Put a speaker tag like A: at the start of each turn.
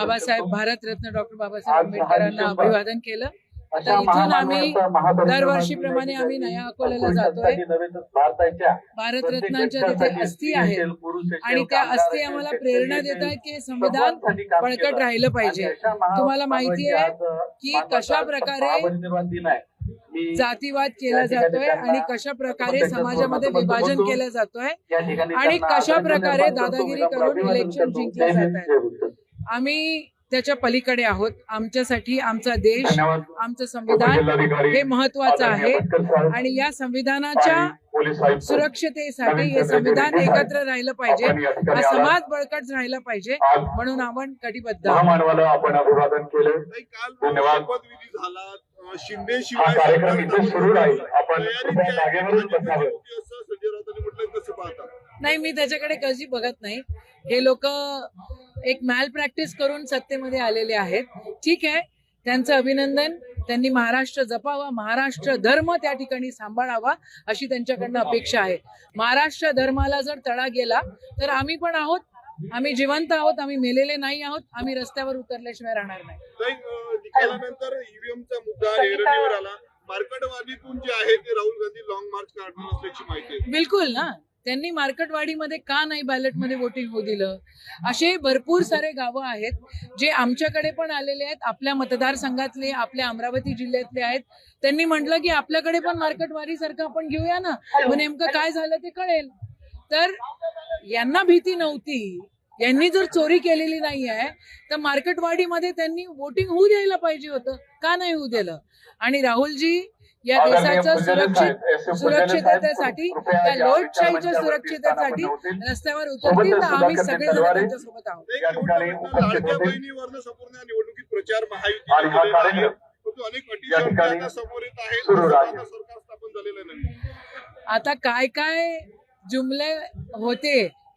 A: Babasaheb Bharat Ratna doctor Babasaheb आंबेडकरांना अभिवादन केलं. आता इथून आम्ही दरवर्षीप्रमाणे आम्ही नया अकोल्याला जातोय. भारतरत्नांच्या तिथे अस्थी आहेत आणि त्या अस्थी आम्हाला प्रेरणा देत आहेत की संविधान बळकट राहिलं पाहिजे. तुम्हाला माहिती आहे की कशा प्रकारे जातीवाद केला जातोय आणि कशा प्रकारे समाजामध्ये विभाजन केलं जातोय आणि कशा प्रकारे दादागिरी करून इलेक्शन जिंकले जात आहेत आम्ही त्याच्या पलीकडे आहोत. आमच्यासाठी आमचा देश आमचं संविधान हे महत्वाचं आहे. आणि या संविधानाच्या सुरक्षतेसाठी हे संविधान एकत्र राहिलं पाहिजे. हा समाज बळकट राहिला पाहिजे म्हणून आपण कटिबद्ध आहोत.
B: महामानवाला आपण अभिवादन केलं.
C: नाही, काल
B: धन्यवाद.
C: शपथविधी झाला. अं, शिंदे शिवाय
B: कार्यक्रम इथे सुरू राहील. आपण
C: तयारीत
B: कृपया
C: आहे.
B: जागेवरून बसावं
C: असं संजय राऊतांनी म्हटलं कसं पाहता.
A: नाही मी त्याच्याकडे कशी बघत नाही. हे लोक एक मॅल प्रॅक्टिस करून सत्तेमध्ये आलेले आहेत. ठीक आहे? त्यांचं अभिनंदन. त्यांनी महाराष्ट्र जपावा. महाराष्ट्र धर्म त्या ठिकाणी सांभाळावा अशी त्यांच्याकडनं अपेक्षा आहे. महाराष्ट्र धर्माला जर तडा गेला तर आम्ही पण आहोत. आम्ही जिवंत आहोत. आम्ही मेलेले नाही आहोत. आम्ही रस्त्यावर उतरल्याशिवाय राहणार नाही.
C: नाही, अं, निकालानंतर ईव्हीएमचा मुद्दा ऐरणीवर आला. मार्केटवादीतून जे आहे ते राहुल गांधी लॉंग मार्च काढणार असल्याची माहिती आहे.
A: बिलकुल ना. त्यांनी मार्केटवाडीमध्ये का नाही बॅलेटमध्ये वोटिंग होऊ दिलं? असे भरपूर सारे गावं आहेत जे आमच्याकडे पण आलेले आहेत आपल्या मतदारसंघातले आपल्या अमरावती जिल्ह्यातले आहेत. त्यांनी म्हटलं की आपल्याकडे पण मार्केटवाडी सारखं आपण घेऊया ना? मग नेमकं काय झालं ते कळेल. तर यांना भीती नव्हती. यांनी जर चोरी केलेली नाही आहे तर मार्केटवाडीमध्ये त्यांनी वोटिंग होऊ द्यायला पाहिजे होतं. का नाही होऊ दिलं? आणि राहुलजी या देशाचं सुरक्षित सुरक्षिततेसाठी त्या लोकशाहीच्या सुरक्षिततेसाठी रस्त्यावर उतरतील तर आम्ही सगळेजण त्यांच्यासोबत आहोत.
B: या
C: या निवडणुकीत प्रचार अनेक
B: या
C: आता समोर येत आहेत. सरकार स्थापन झालेलं नाही.
A: आता काय काय जुमले होते